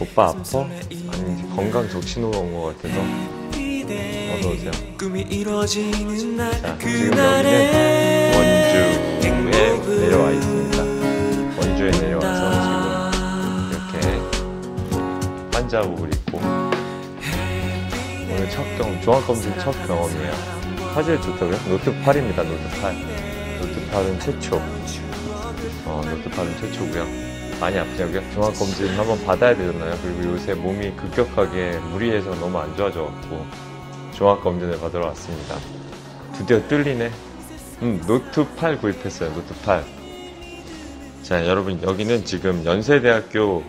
오빠 아파? 아니 건강 적신호가 온 것 같아서 어서 오세요. 꿈이 이루어지는 날 자, 지금 여기는 원주에 내려와 있습니다. 원주에 내려와서 지금 이렇게 환자복을 입고 오늘 첫 경, 종합검진 첫 경험이에요. 화질 좋다고요? 노트 8입니다, 노트 8. 노트 8은 최초. 어, 노트 8은 최초고요. 많이 아프냐고요? 종합검진 한번 받아야 되잖아요. 그리고 요새 몸이 급격하게 무리해서 너무 안 좋아져갖고 종합검진을 받으러 왔습니다. 드디어 뚫리네. 음, 노트 8 구입했어요. 노트 8. 자, 여러분, 여기는 지금 연세대학교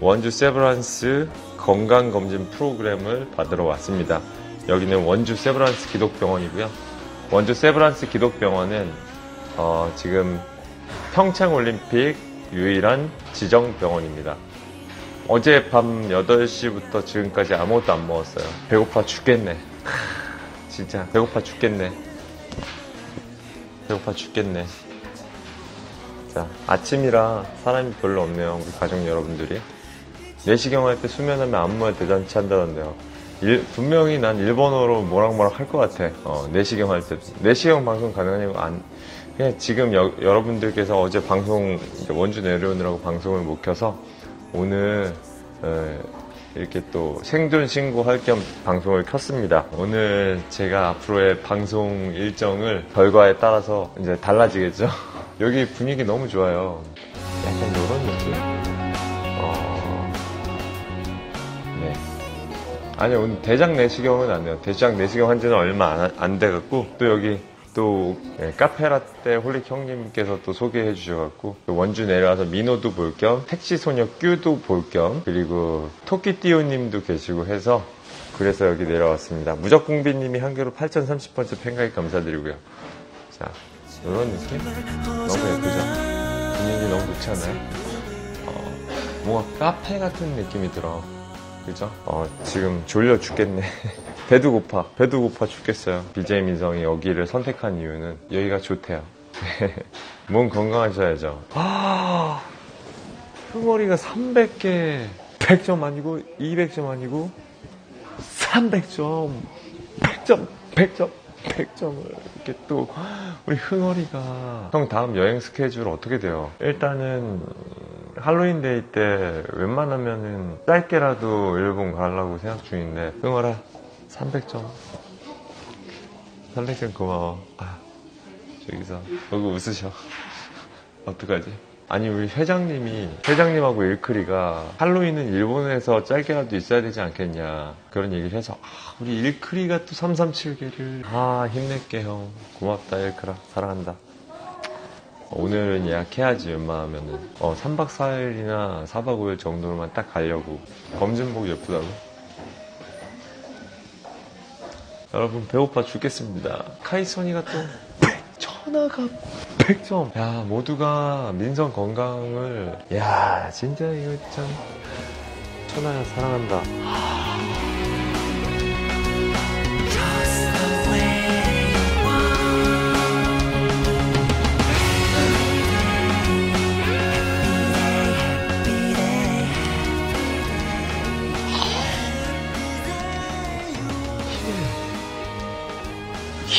원주 세브란스 건강검진 프로그램을 받으러 왔습니다. 여기는 원주 세브란스 기독병원이고요. 원주 세브란스 기독병원은 어, 지금 평창올림픽 유일한 지정 병원입니다. 어제 밤 8시부터 지금까지 아무것도 안 먹었어요. 배고파 죽겠네. 진짜 배고파 죽겠네. 배고파 죽겠네. 자, 아침이라 사람이 별로 없네요. 우리 가족 여러분들이. 내시경 할 때 수면하면 안무에 대잔치 한다던데요. 일- 분명히 난 일본어로 뭐락뭐락 할것 같아. 어, 내시경 할 때. 내시경 방송 가능하냐고 안. 그냥 지금 여, 여러분들께서 어제 방송, 원주 내려오느라고 방송을 못 켜서 오늘, 에, 이렇게 또 생존 신고할 겸 방송을 켰습니다. 오늘 제가 앞으로의 방송 일정을 결과에 따라서 이제 달라지겠죠? 여기 분위기 너무 좋아요. 약간 이런 느낌? 어, 네. 아니, 오늘 대장 내시경은 안 해요. 대장 내시경 한 지는 얼마 안, 안 돼갖고, 또 여기 또 예, 카페라떼 홀릭 형님께서 또 소개해 주셔갖고 또 원주 내려와서 민호도 볼 겸 택시 소녀 뀨도 볼 겸 그리고 토끼띠오님도 계시고 해서 그래서 여기 내려왔습니다. 무적공비님이 한 개로 8,030번째 팬가입 감사드리고요. 자 이런 느낌 너무 예쁘죠? 분위기 너무 좋지 않아요? 어, 뭔가 카페 같은 느낌이 들어. 그죠? 어, 지금 졸려 죽겠네. 배도 고파. 배도 고파 죽겠어요. BJ 민성이 여기를 선택한 이유는 여기가 좋대요. 몸 건강하셔야죠. 아, 흥어리가 300개. 100점 아니고, 200점 아니고, 300점. 100점, 100점, 100점을 이렇게 또, 우리 흥어리가. 형 다음 여행 스케줄 어떻게 돼요? 일단은, 할로윈 데이 때 웬만하면은 짧게라도 일본 가려고 생각 중인데 흥어라 300점. 300점 고마워. 아 저기서 보고 웃으셔. 어떡하지? 아니 우리 회장님이 회장님하고 일크리가 할로윈은 일본에서 짧게라도 있어야 되지 않겠냐 그런 얘기를 해서 아 우리 일크리가 또 337개를. 아 힘낼게 형. 고맙다 일크라 사랑한다 오늘은 예약해야지 웬만하면은. 어 3박 4일이나 4박 5일 정도로만 딱 가려고. 검진복 예쁘다고. 여러분 배고파 죽겠습니다. 카이소니가 또 천하가 100점 야 모두가 민성 건강을. 야 진짜 이거 참 천하야 사랑한다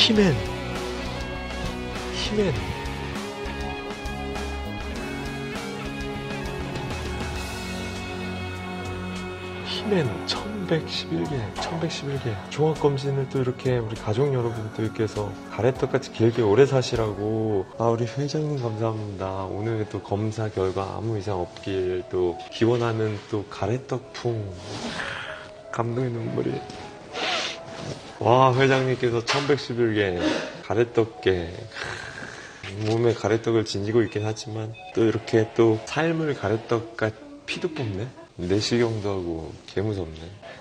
히맨 히맨 히맨 1111개 1111개. 종합검진을 또 이렇게 우리 가족 여러분들께서 가래떡같이 길게 오래 사시라고. 아 우리 회장님 감사합니다. 오늘 또 검사 결과 아무 이상 없길 또 기원하는 또 가래떡풍. 감동의 눈물이 와 회장님께서 1111개 가래떡게 몸에 가래떡을 지니고 있긴 하지만 또 이렇게 또 삶을 가래떡같 피도 뽑네 내시경도 하고 개무섭네.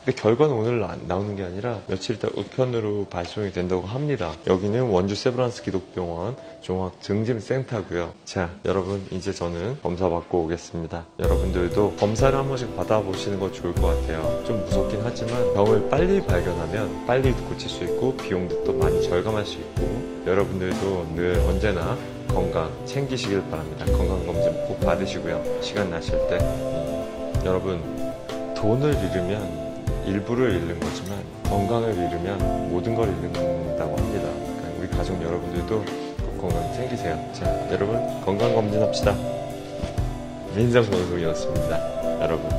근데 결과는 오늘 나, 나오는 게 아니라 며칠 있다 우편으로 발송이 된다고 합니다. 여기는 원주 세브란스 기독병원 종합 증진센터고요. 자 여러분 이제 저는 검사 받고 오겠습니다. 여러분들도 검사를 한 번씩 받아보시는 거 좋을 것 같아요. 좀 무섭긴 하지만 병을 빨리 발견하면 빨리 고칠 수 있고 비용도 또 많이 절감할 수 있고 여러분들도 늘 언제나 건강 챙기시길 바랍니다. 건강검진 꼭 받으시고요. 시간 나실 때 여러분 돈을 잃으면 일부를 잃는 거지만 건강을 잃으면 모든 걸 잃는다고 합니다. 그러니까 우리 가족 여러분들도 꼭 건강 챙기세요. 자, 여러분 건강 검진합시다. 민정 방송이었습니다. 여러분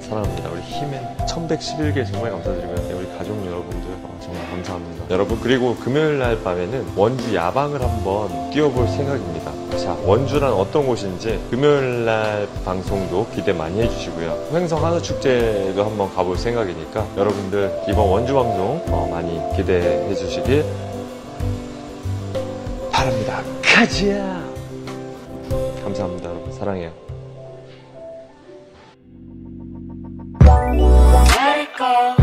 사랑합니다. 우리 힘엔 1111개 정말 감사드리고요. 우리 가족 여러분들 어, 정말 감사합니다. 여러분 그리고 금요일 날 밤에는 원주 야방을 한번 뛰어볼 생각입니다. 자 원주란 어떤 곳인지 금요일 날 방송도 기대 많이 해주시고요. 횡성 한우 축제도 한번 가볼 생각이니까 여러분들 이번 원주 방송 어, 많이 기대해 주시길 바랍니다. 가자. 감사합니다. 여러분 사랑해요. Let it go,